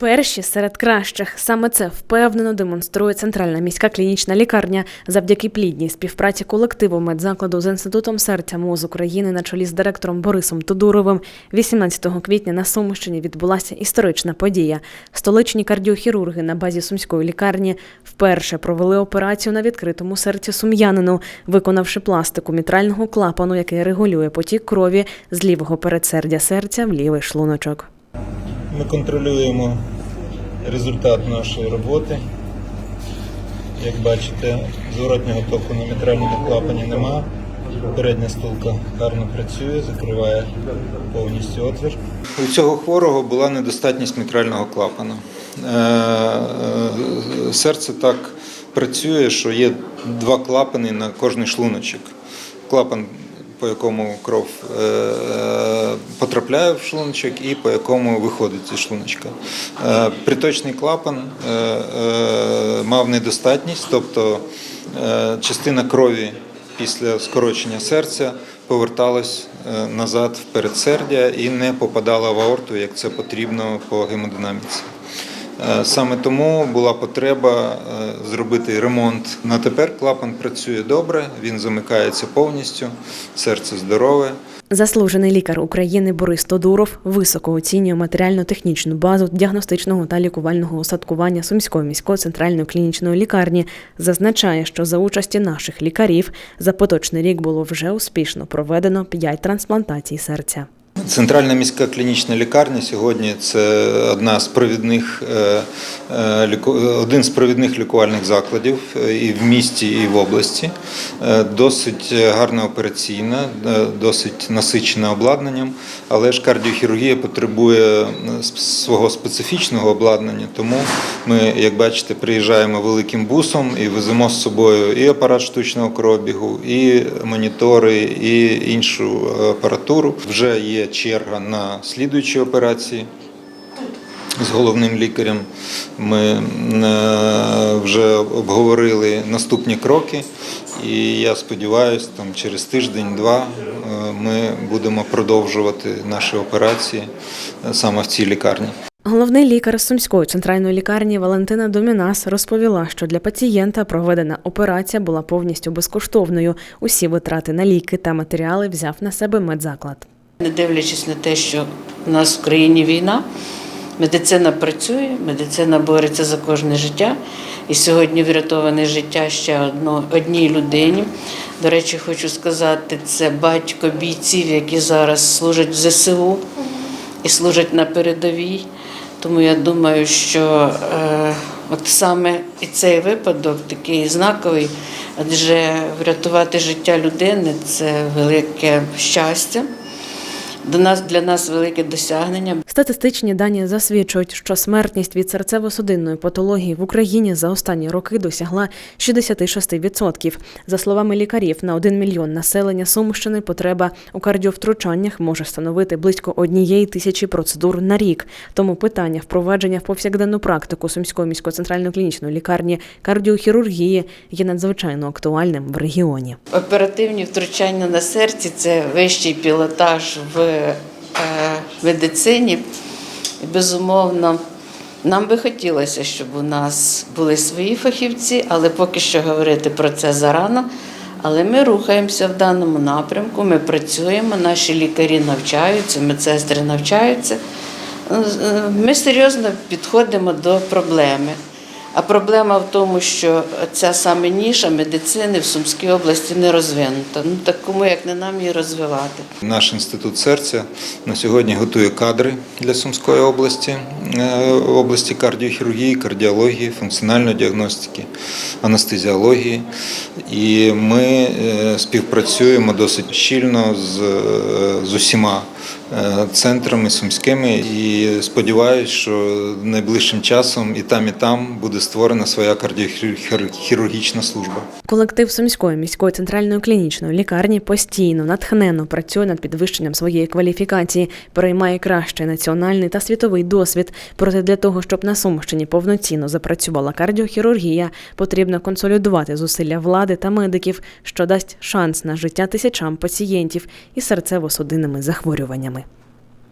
Перші серед кращих саме це впевнено демонструє центральна міська клінічна лікарня завдяки плідній співпраці колективу медзакладу з інститутом серця МОЗ України на чолі з директором Борисом Тодуровим. 18 квітня на Сумщині відбулася історична подія. Столичні кардіохірурги на базі сумської лікарні вперше провели операцію на відкритому серці сум'янину, виконавши пластику мітрального клапану, який регулює потік крові з лівого передсердя серця в лівий шлуночок. Ми контролюємо результат нашої роботи. Як бачите, зворотнього току на мітральному клапані нема. Передня стулка гарно працює, закриває повністю отвір. У цього хворого була недостатність мітрального клапана. Е, е, Серце так працює, що є два клапани на кожний шлуночок. Клапан, по якому кров е, потрапляє в шлуночок і по якому виходить зі шлуночка. Е, Приточний клапан е, е, мав недостатність, тобто частина крові після скорочення серця поверталась назад в передсердя і не попадала в аорту, як це потрібно по гемодинаміці. Е, Саме тому була потреба е, зробити ремонт. На тепер клапан працює добре, він замикається повністю, серце здорове. Заслужений лікар України Борис Тодуров високо оцінює матеріально-технічну базу діагностичного та лікувального осадкування Сумської міської центральної клінічної лікарні. Зазначає, що за участі наших лікарів за поточний рік було вже успішно проведено 5 трансплантацій серця. Центральна міська клінічна лікарня сьогодні це одна з провідних, е, е, один з провідних лікувальних закладів е, і в місті, і в області. Досить гарна операційна, досить насичена обладнанням, але ж кардіохірургія потребує свого специфічного обладнання, тому ми, як бачите, приїжджаємо великим бусом і веземо з собою і апарат штучного кровобігу, і монітори, і іншу апаратуру. Вже є черга на слідуючі операції. З головним лікарем ми е, вже обговорили наступні кроки, і я сподіваюся, там через тиждень-два е, ми будемо продовжувати наші операції е, саме в цій лікарні. Головний лікар Сумської центральної лікарні Валентина Домінас розповіла, що для пацієнта проведена операція була повністю безкоштовною. Усі витрати на ліки та матеріали взяв на себе медзаклад. Не дивлячись на те, що в нас в країні війна, медицина працює, медицина бореться за кожне життя. І сьогодні врятоване життя ще одно, одній людині. До речі, хочу сказати, це батько бійців, які зараз служать в ЗСУ і служать на передовій. Тому я думаю, що е, от саме і цей випадок такий знаковий, адже врятувати життя людини це велике щастя. До нас для нас велике досягнення. Статистичні дані засвідчують, що смертність від серцево-судинної патології в Україні за останні роки досягла 66%. За словами лікарів, на 1 мільйон населення Сумщини потреба у кардіовтручаннях може становити близько однієї тисячі процедур на рік. Тому питання впровадження в повсякденну практику Сумської міської центральної клінічної лікарні кардіохірургії є надзвичайно актуальним в регіоні. Оперативні втручання на серці це вищий пілотаж в медицині. І, безумовно, нам би хотілося, щоб у нас були свої фахівці, але поки що говорити про це зарано. Але ми рухаємося в даному напрямку, ми працюємо, наші лікарі навчаються, медсестри навчаються. Е, Ми серйозно підходимо до проблеми. А проблема в тому, що ця саме ніша медицини в Сумській області не розвинута. Ну так кому як не нам її розвивати? Наш інститут серця на сьогодні готує кадри для Сумської області, е, області кардіохірургії, кардіології, функціональної діагностики, анестезіології. І ми е, співпрацюємо досить щільно з, е, з усіма центрами сумськими і сподіваюся, що найближчим часом і там, і там буде створена своя кардіохірургічна служба. Колектив Сумської міської центральної клінічної лікарні постійно натхненно працює над підвищенням своєї кваліфікації, переймає кращий національний та світовий досвід. Проте для того, щоб на Сумщині повноцінно запрацювала кардіохірургія, потрібно консолідувати зусилля влади та медиків, що дасть шанс на життя тисячам пацієнтів із серцево-судинними захворюваннями.